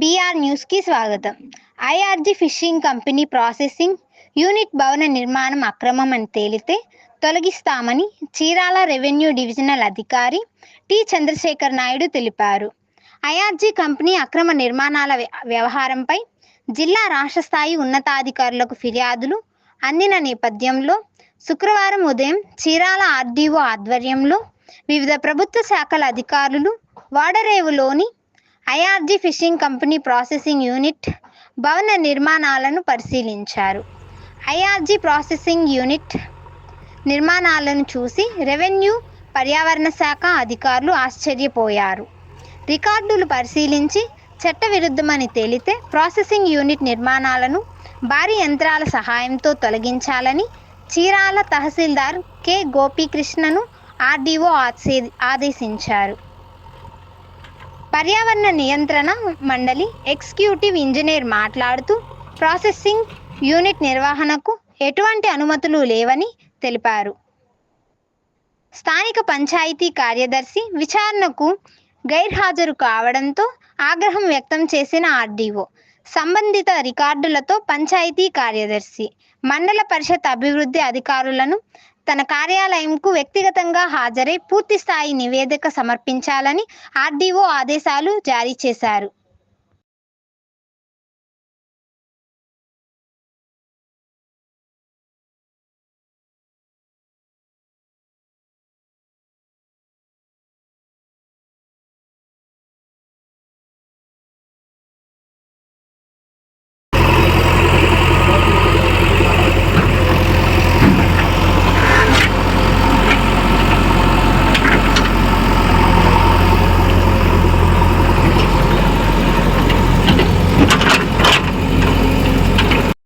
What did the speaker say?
BR న్యూస్కి స్వాగతం. IRG fishing company processing unit భవన నిర్మాణం అక్రమం అని తేలితే తొలగిస్తామని చీరాల రెవెన్యూ డివిజనల్ అధికారి టి చంద్రశేఖర్ నాయుడు తెలిపారు. ఐఆర్జీ కంపెనీ అక్రమ నిర్మాణాల వ్యవహారంపై జిల్లా రాష్ట్ర స్థాయి ఉన్నతాధికారులకు ఫిర్యాదులు అందిన నేపథ్యంలో శుక్రవారం ఉదయం చీరాల ఆర్డీఓ ఆధ్వర్యంలో వివిధ ప్రభుత్వ శాఖల అధికారులు వాడరేవులోని IRG fishing company processing unit భవన నిర్మాణాలను పరిశీలించారు. ఐఆర్జీ ప్రాసెసింగ్ యూనిట్ నిర్మాణాలను చూసి రెవెన్యూ పర్యావరణ శాఖ అధికారులు ఆశ్చర్యపోయారు. రికార్డులు పరిశీలించి చట్టవిరుద్ధమని తేలితే ప్రాసెసింగ్ యూనిట్ నిర్మాణాలను భారీ యంత్రాల సహాయంతో తొలగించాలని చీరాల తహసీల్దార్ కె. గోపీకృష్ణను ఆర్డీఓ ఆసే- ఆదేశించారు. పర్యావరణ నియంత్రణ మండలి ఎగ్జిక్యూటివ్ ఇంజనీర్ మాట్లాడుతూ ప్రాసెసింగ్ యూనిట్ నిర్వహణకు ఎటువంటి అనుమతులు లేవని తెలిపారు. స్థానిక పంచాయతీ కార్యదర్శి విచారణకు గైర్హాజరు కావడంతో ఆగ్రహం వ్యక్తం చేసిన ఆర్డీఓ సంబంధిత రికార్డులతో పంచాయతీ కార్యదర్శి మండల పరిషత్ అభివృద్ధి అధికారులను తన కార్యాలయంకు వ్యక్తిగతంగా హాజరై పూర్తిస్థాయి నివేదిక సమర్పించాలని ఆర్డీఓ ఆదేశాలు జారీ చేశారు.